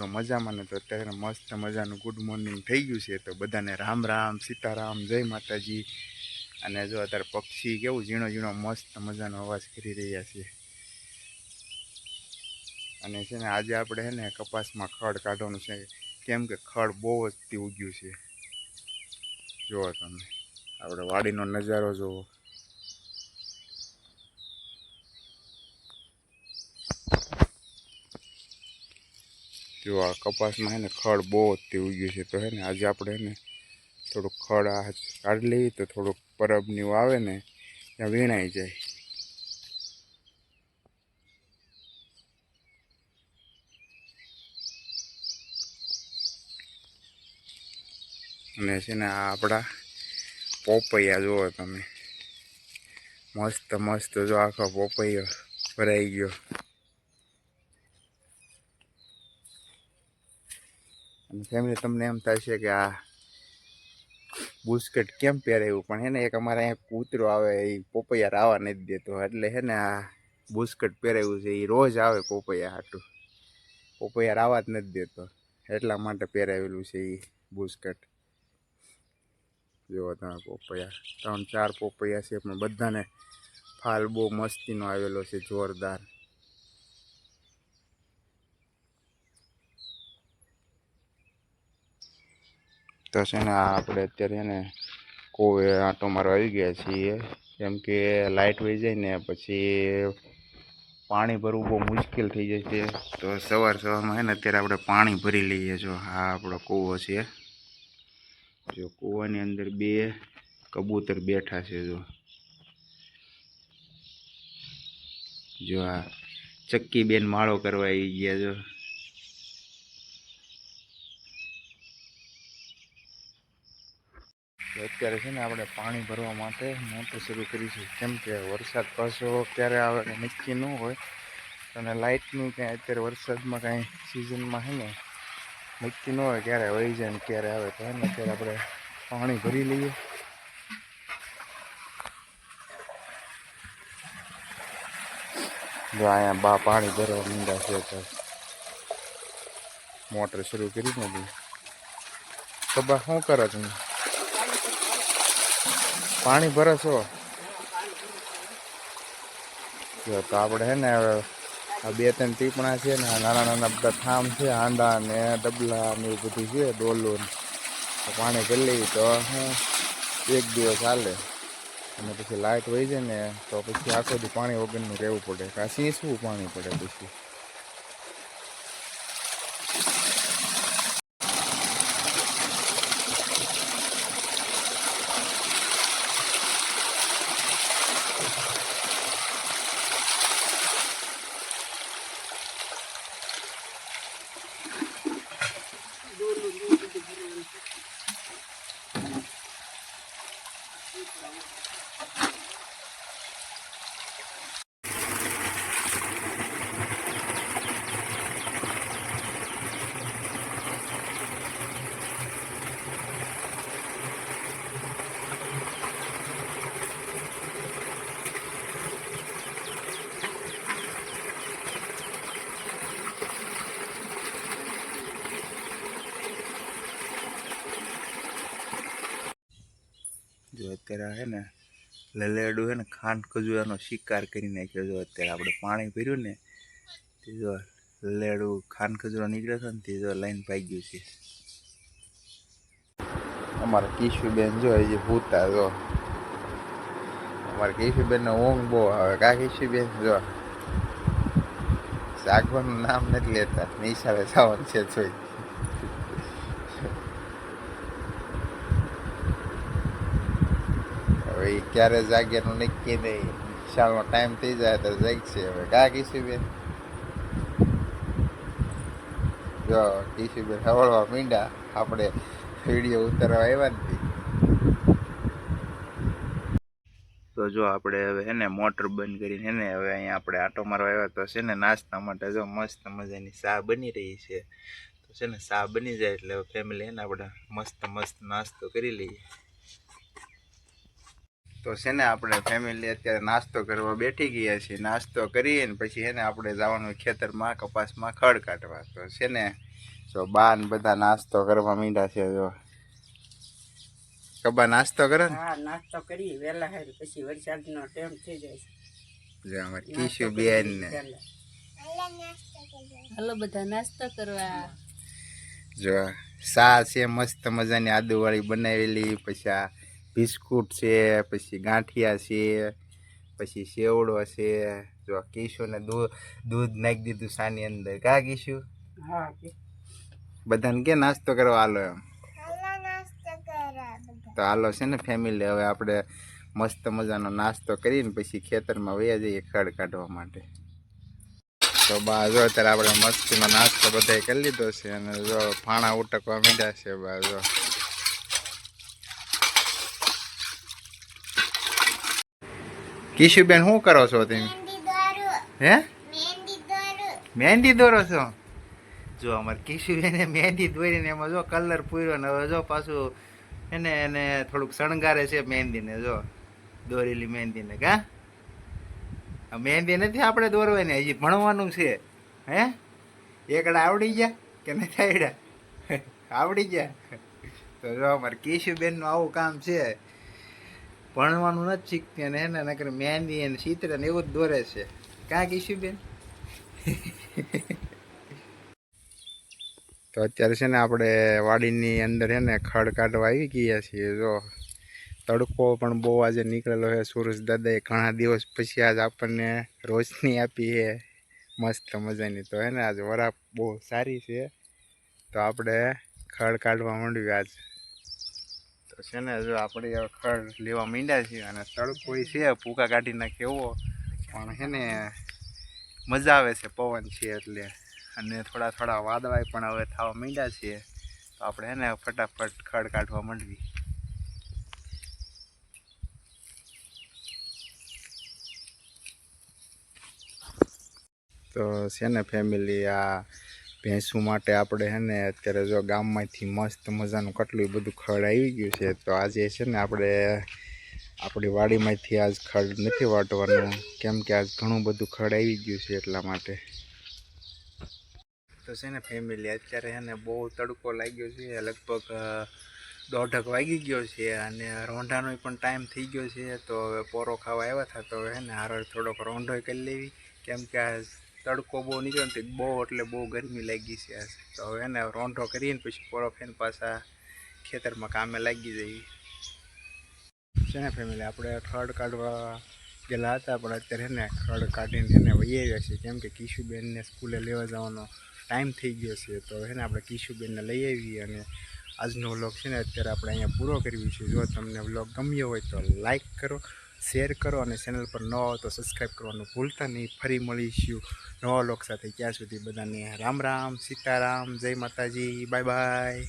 છો, મજામાં ને તો અત્યારે મસ્ત મજાનું ગુડ મોર્નિંગ થઈ ગયું છે. તો બધાને રામ રામ, સીતારામ, જય માતાજી. અને જો અત્યારે પક્ષી કેવું ઝીણો ઝીણો મસ્ત મજાનો અવાજ કરી રહ્યા છે. અને છે ને આજે આપણે છે ને કપાસમાં ખડ કાઢવાનું છે. કેમ કે ખડ બહુ જ ઉગ્યું છે. જુઓ તમે. આપણે વાડીનો નજારો જુઓ. જો આ કપાસમાં હે ને ખડ બહુ જ ઉગ્યું છે, તો હે ને આજે આપણે હે ને થોડુંક ખડ આ કાઢી લઈએ તો થોડુંક પરબની આવે ને, ત્યાં વીણાઈ જાય. અને છે ને આ આપણા પોપૈયા જુઓ તમે. મસ્ત મસ્ત જો આખો પોપૈયો ભરાઈ ગયો. ફેમિલી તમને એમ છે કે આ બુસ્કેટ કેમ પહેરાવ્યું પણ હે ને એક અમારે અહીંયા કૂતરો આવે, એ પોપૈયા આવવા નથી દેતો. એટલે હે ને આ બુસ્કેટ પહેરાવ્યું છે, એ રોજ આવે પોપૈયા હાટું. પોપૈયા રાવા જ નથી દેતો. એટલા માટે પહેરાવેલું છે એ બુસ્કેટ. જોવો તમે પોપૈયા. ત્રણ ચાર પોપૈયા છે, પણ બધાને ફાલ બહુ મસ્તીનો આવેલો છે, જોરદાર. તો છે ને આપણે અત્યારે ને કોઈ આંટો મારવા આવી ગયા છીએ. કેમ કે લાઇટ વહી જાય ને પછી પાણી ભરવું બહુ મુશ્કેલ થઈ જાય છે. તો સવાર સવારમાં છે ને અત્યારે આપણે પાણી ભરી લઈએ જો. આ આપણો કૂવો છે. જો કૂવાની અંદર બે કબૂતર બેઠા છે જો. જો આ ચક્કી બેન માળો કરવા આવી ગયા જો. અત્યારે છે ને આપણે પાણી ભરવા માટે મોટર શરૂ કરી છે. કેમ કે વરસાદ પાછો ક્યારે આવે કે નક્કી ન હોય. અને લાઇટનું કાંઈ અત્યારે વરસાદમાં કાંઈ સિઝનમાં છે ને નક્કી ન હોય ક્યારે વહી જાય ને ક્યારે આવે તો ને અત્યારે આપણે પાણી ભરી લઈએ. જો અહીંયા બા પાણી ભરવા મીંડા છે તો મોટર શરૂ કરી નથી તો બા શું કરો તમે? પાણી ભરો છો જો તો આપણે હે ને હવે આ બે ત્રણ ટીપણા છે ને નાના નાના બધા થામ છે, હાંડા ને ડબલા ને એવું બધું છે, ડોલું પાણી ભરી લઈએ તો એક દિવસ હાલે. અને પછી લાઇટ વહી જાય ને, તો પછી આખો દી પાણી વગરનું રહેવું પડે. કાશી શું પાણી પડે પછી? જો અત્યારે છે ને, લલેડું છે ને ખાંડ ખજૂરાનો શિકાર કરી નાખ્યો જો અત્યારે આપણે પાણી ભર્યું ને, તે જો લલેડું ખાંડ ખજૂરો નીકળ્યો હતો ને, તે જો લાઈન ભાગ્યું છે. અમારા કિશુબેન જો એ ભૂતા જો, અમારા કિશુબેન ને ઊંઘ બહુ આવે. કા કિશુબેન જો સાગવાનું નામ નથી લેતા, નિશાળે જવાનું છે જોઈ. હવે ઈ ક્યારે જાગ્યાનું નક્કી નહીં. શાળનો ટાઈમ થઈ જાય તો જાગશે હવે. કા કિશુબેન જો કિશુબેન હવળવા મીંડા આપણે વીડિયો ઉતારવા આવ્યા નથી તો જો આપણે હવે એને મોટર બંધ કરીને એને હવે અહીંયા આપણે આટો મારવા આવ્યા. તો છે ને નાસ્તા માટે જો મસ્ત મજાની ચા બની રહી છે. તો છે ને ચા બની જાય એટલે ફેમિલી એને આપણે મસ્ત મસ્ત નાસ્તો કરી લઈએ. તો છે ને આપણે ફેમિલી અત્યારે નાસ્તો કરવા બેઠી ગયા છીએ. નાસ્તો કરીએ ને પછી છે ને આપણે જવાનું ખેતરમાં કપાસમાં ખડ કાઢવા. તો છે ને જો બા ને બધા નાસ્તો કરવા માંડ્યા છે જો. કબા નાસ્તો કરે ને? હા નાસ્તો કરી વહેલા હારી પછી વરસાદનો ટાઈમ થઈ જાય છે. જો અમારે કીશુ બેન ને. હાલો બધા નાસ્તો કરવા. જો સા છે મસ્ત મજાની આદુવાળી બનાવેલી. પછી આ બિસ્કુટ છે પછી ગાંઠિયા છે પછી સેવડો છે. જો કીશુને દૂધ દૂધ નાખી દીધું સાની અંદર. કા કીશુ બધાને કે નાસ્તો કરવા હાલો એમ? તો હાલો છે ને ફેમિલી હવે આપણે મસ્ત મજાનો નાસ્તો કરીને પછી ખેતરમાં વયા જઈએ ખડ કાઢવા માટે. તો બા જો અત્યારે આપણે મસ્તીનો નાસ્તો બધાય કરી લીધો છે અને જો ફાણા ઉટકવા માંડ્યા છે બા જો. કિશુબેન શું કરો છો તમે? હે? મહેંદી દોરો છો? જો અમારે કિશુબેને મહેંદી દોરીને એમાં જો કલર પૂર્યો ને હવે જો પાછું એને એને થોડુંક શણગારે છે મહેંદીને, જો દોરેલી મહેંદીને, કા? મહેંદી નથી આપણે દોરવાની, હજી ભણવાનું છે. હે? એકડા આવડી ગયા કે નથી આવડ્યા? આવડી ગયા. તો જો અમારે કિશુબેનનું આવું કામ છે. ભણવાનું નથી શીખતી અને એને નકર મહેંદી અને ચિત્ર ને એવું જ દોરે છે. કાં બેન? તો અત્યારે છે ને આપણે વાડીની અંદર છે ને ખડ કાઢવા આવી ગયા છીએ. જો તડકો પણ બહુ આજે નીકળેલો છે. સુરજ દાદાએ ઘણા દિવસ પછી આજ આપણને રોશની આપી છે. મસ્ત મજાની. તો હે ને આજ વરાપ બહુ સારી છે. તો આપણે ખડ કાઢવા માંડ્યું આજ. તો છે ને જો આપણે ખડ લેવા માંડ્યા છીએ અને તડકો છે ફૂકા કાઢી નાખે એવો. પણ છે ને મજા આવે છે પવન છે એટલે. અને થોડા થોડા વાદળાય પણ હવે થવા માંડ્યા છીએ તો આપણે હે ને ફટાફટ ખડ કાઢવા માંડવી. તો છે ને ફેમિલી આ ભેંસું માટે આપણે છે ને અત્યારે જો ગામમાંથી મસ્ત મજાનું કેટલું બધું ખડ આવી ગયું છે, તો આજે છે ને આપણે આપણી વાડીમાંથી આજ ખડ નથી વાટવાનું. કેમ કે આજ ઘણું બધું ખડ આવી ગયું છે એટલા માટે. તો છે ને ફેમિલી અત્યારે છે ને બહુ તડકો લાગ્યો છે, લગભગ દોઢક વાગી ગયો છે અને રોંઢાનો પણ ટાઈમ થઈ ગયો છે. તો હવે પોરો ખાવા આવ્યા હતા, તો હવે ને હારે થોડોક રોંઢો કરી લેવી. કેમ કે આ તડકો બહુ નીકળ્યો ને બહુ એટલે બહુ ગરમી લાગી છે તો હવે એને રોંઢો કરીને પછી પોરો ફેન પાછા ખેતરમાં કામે લાગી જઈએ. છે ને ફેમિલી આપણે ખડ કાઢવા ગયેલા હતા, પણ અત્યારે ને ખડ કાઢીને એને વહી આવ્યા છીએ. કેમ કે કિશુબેનને સ્કૂલે લેવા જવાનો ટાઈમ થઈ ગયો છે. તો એને આપણે કિશુબેનને લઈ આવીએ અને આજનો વ્લોગ છે ને અત્યારે આપણે અહીંયા પૂરો કરવી છે જો તમને વ્લોગ ગમ્યો હોય તો લાઈક કરો શેર કરો અને ચેનલ પર ન હો તો સબસ્ક્રાઈબ કરવાનું ભૂલતા નહીં. ફરી મળીશું નવા લોક સાથે. ત્યાં સુધી બધાને રામ રામ, સીતારામ, જય માતાજી, બાય બાય.